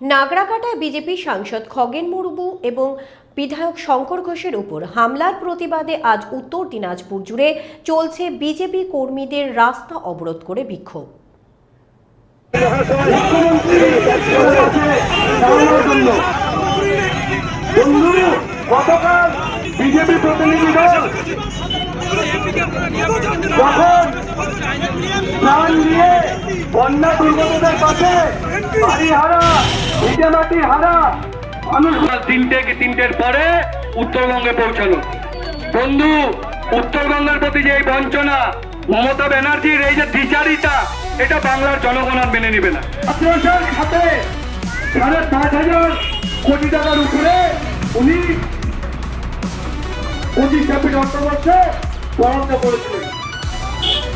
নাগরাকাটায় BJP সাংসদ খগেন মুর্মু এবং বিধায়ক শঙ্কর ঘোষের উপর হামলার প্রতিবাদে আজ উত্তর দিনাজপুর জুড়ে চলছে বিজেপি কর্মীদের রাস্তা অবরোধ করে বিক্ষোভ। গতকাল বিজেপি প্রতিনিধি দল যখন প্রাণ দিয়ে বন্যা দুর্গতদের পাশে বাড়ি হারা ভিটে মাটি হারা। মানুষ তিনটে কি তিনটের পরে উত্তরবঙ্গে পৌঁছানো বন্ধু উত্তরবঙ্গের প্রতি যে এই বঞ্চনা মমতা ব্যানার্জির এই যে দ্বিচারিতা এটা বাংলার জনগণ আর মেনে নিবে না। আপনার খাতে সাড়ে পাঁচ হাজার কোটি টাকার উপরে উনি বরাদ্দ করেছিলেন।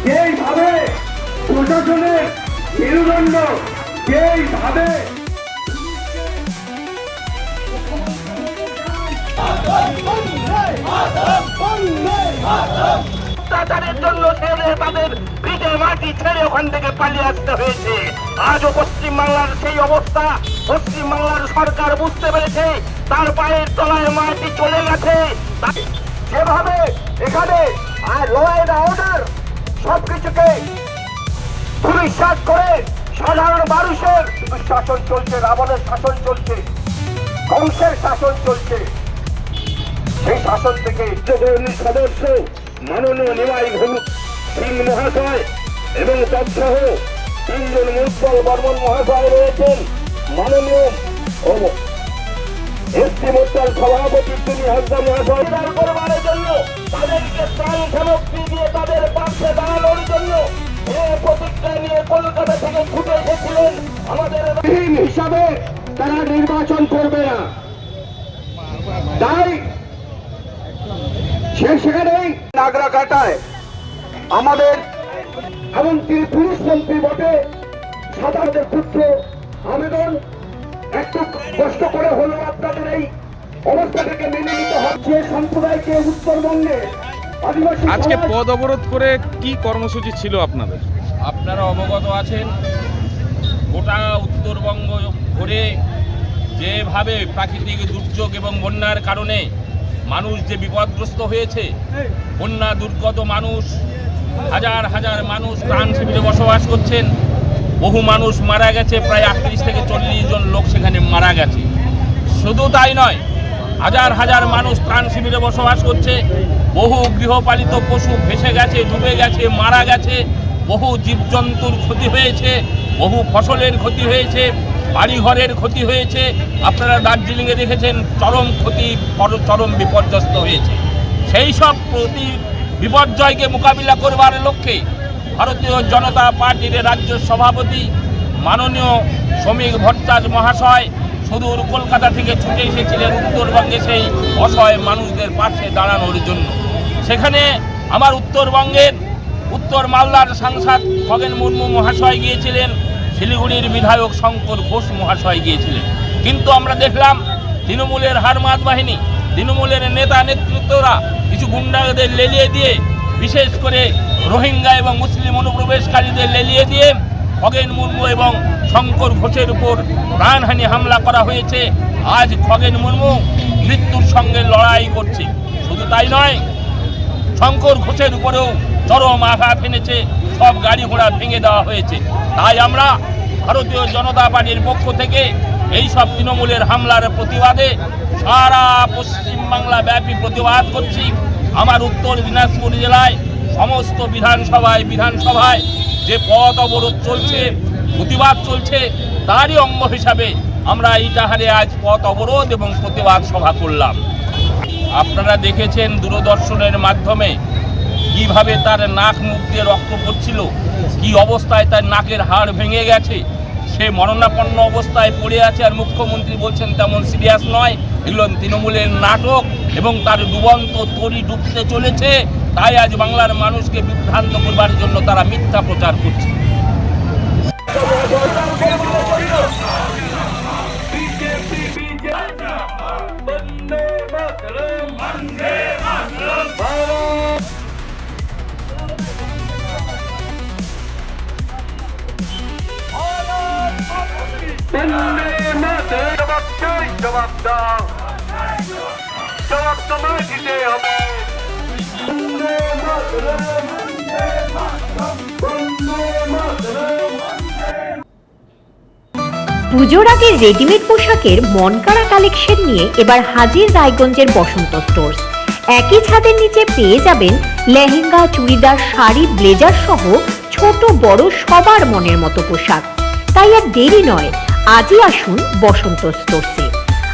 যেইভাবে প্রশাসনের মেরুদণ্ড যেইভাবে অত্যাচারের জন্য ছেড়ে তাদের ভিটে মাটি ছেড়ে ওখান থেকে পালিয়ে আসতে হয়েছে। আজও পশ্চিম বাংলার সেই অবস্থা। পশ্চিম বাংলার সরকার বুঝতে পেরেছে, তার পায়ের তলায় মাটি চলে গেছে। যেভাবে এখানে আর লয়ের অর্ডার সবকিছুকে পুলিশ করে সাধারণ মানুষের শাসন চলছে রাবণের শাসন চলছে কংসের শাসন চলছে। সেই শাসন থেকে সদস্য মাননীয় নিমাই ঘনু সিং মহাশয় এবং তৎসহ তিনজন মুদ্দল বর্মন মহাশয় রয়েছেন মাননীয় এসটি মোর্চার সভাপতি তিনি হাসদা মহাশয়। করবার জন্য তাদেরকে ত্রাণ সামগ্রী দিয়ে তাদের পাশে দাঁড়ানোর জন্য আমাদের হিসাবে তারা নির্বাচন করবে না। তাই সে সেখানেই নাগরা কাটায়। আমাদের এমনকি পুরুষ মন্ত্রী বটে সাধারণের পুত্র আবেদন একটু কষ্ট করে হলো আপনাদের এই অবস্থাটাকে মেনে নিতে হচ্ছে সম্প্রদায়কে উত্তরবঙ্গে আদিবাসী আজকে পদ অবরোধ করে কি কর্মসূচি ছিল আপনাদের? আপনারা অবগত আছেন গোটা উত্তরবঙ্গ ঘুরে যেভাবে প্রাকৃতিক দুর্যোগ এবং বন্যার কারণে মানুষ যে বিপদগ্রস্ত হয়েছে, বন্যা, দুর্গত মানুষ, হাজার হাজার মানুষ ত্রাণ শিবিরে বসবাস করছেন, বহু মানুষ মারা গেছে, প্রায় আটত্রিশ থেকে চল্লিশ জন লোক সেখানে মারা গেছে। শুধু তাই নয়, হাজার হাজার মানুষ ত্রাণ শিবিরে বসবাস করছে, বহু গৃহপালিত পশু ভেসে গেছে, ডুবে গেছে, মারা গেছে বহু জীবজন্তুর ক্ষতি হয়েছে, বহু ফসলের ক্ষতি হয়েছে, বাড়িঘরের ক্ষতি হয়েছে। আপনারা দার্জিলিংয়ে দেখেছেন, চরম ক্ষতি চরম বিপর্যস্ত হয়েছে। সেই সব প্রতি বিপর্যয়কে মোকাবিলা করবার লক্ষ্যে ভারতীয় জনতা পার্টির রাজ্য সভাপতি, মাননীয় শ্রমিক ভট্টাচ মহাশয় সুদূর কলকাতা থেকে ছুটে এসেছিলেন উত্তরবঙ্গে সেই অসহায় মানুষদের পাশে দাঁড়ানোর জন্য। সেখানে আমার উত্তরবঙ্গের উত্তর মালদার সাংসদ খগেন মুর্মু মহাশয় গিয়েছিলেন, শিলিগুড়ির বিধায়ক শঙ্কর ঘোষ মহাশয় গিয়েছিলেন। কিন্তু আমরা দেখলাম তৃণমূলের হারমাত বাহিনী, তৃণমূলের নেতা নেতৃত্বরা কিছু গুন্ডাদের লেলিয়ে দিয়ে, বিশেষ করে রোহিঙ্গা এবং মুসলিম অনুপ্রবেশকারীদের লেলিয়ে দিয়ে খগেন মুর্মু এবং শঙ্কর ঘোষের উপর প্রাণহানি হামলা করা হয়েছে। আজ খগেন মুর্মু মৃত্যুর সঙ্গে লড়াই করছে। শুধু তাই নয়, শঙ্কর ঘোষের উপরেও চরম আঘাত এনেছে, সব গাড়ি ঘোড়া ভেঙে দেওয়া হয়েছে। তাই আমরা ভারতীয় জনতা পার্টির পক্ষ থেকে এই সব তৃণমূলের হামলার প্রতিবাদে সারা পশ্চিমবাংলা ব্যাপী প্রতিবাদ করছি। আমার উত্তর দিনাজপুর জেলায় সমস্ত বিধানসভায় বিধানসভায় যে পথ অবরোধ চলছে, প্রতিবাদ চলছে, তারই অঙ্গ হিসাবে আমরা ইটাহারে আজ পথ অবরোধ এবং প্রতিবাদ সভা করলাম। আপনারা দেখেছেন দূরদর্শনের মাধ্যমে কীভাবে তার নাক মুখ দিয়ে রক্ত পড়ছিল? কি অবস্থায় তার নাকের হাড় ভেঙে গেছে? সে মরণাপন্ন অবস্থায় পড়ে আছে আর মুখ্যমন্ত্রী বলছেন তেমন সিরিয়াস নয়। এগুলো তৃণমূলের নাটক এবং তার ডুবন্ত তরি ডুবতে চলেছে। তাই আজ বাংলার মানুষকে বিভ্রান্ত করবার জন্য তারা মিথ্যা প্রচার করছে। পুজোর আগে রেডিমেড পোশাকের মন মনকাড়া কালেকশন নিয়ে এবার হাজির রায়গঞ্জের বসন্ত স্টোর্স একই ছাদের নিচে পেয়ে যাবেন লেহেঙ্গা, চুড়িদার, শাড়ি, ব্লেজার সহ ছোট বড় সবার মনের মতো পোশাক। তাই আর দেরি নয় আজই আসুন বসন্ত স্টোর্সে।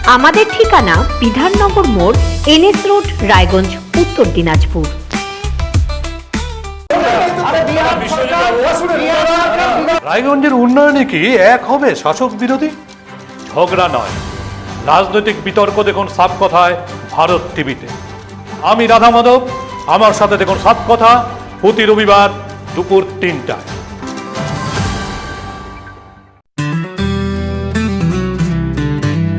আমাদের ঠিকানা বিধাননগর মোড়, এনএস রোড, রায়গঞ্জ, উত্তর দিনাজপুর। রায়গঞ্জের উন্নয়নে কি এক হবে শাসক বিরোধী? ঝগড়া নয়। রাজনৈতিক বিতর্ক দেখুন সাপ কথায় ভারত টিভিতে। আমি রাধা মাধব, আমার সাথে দেখুন সাপ কথা প্রতি রবিবার দুপুর তিনটায়।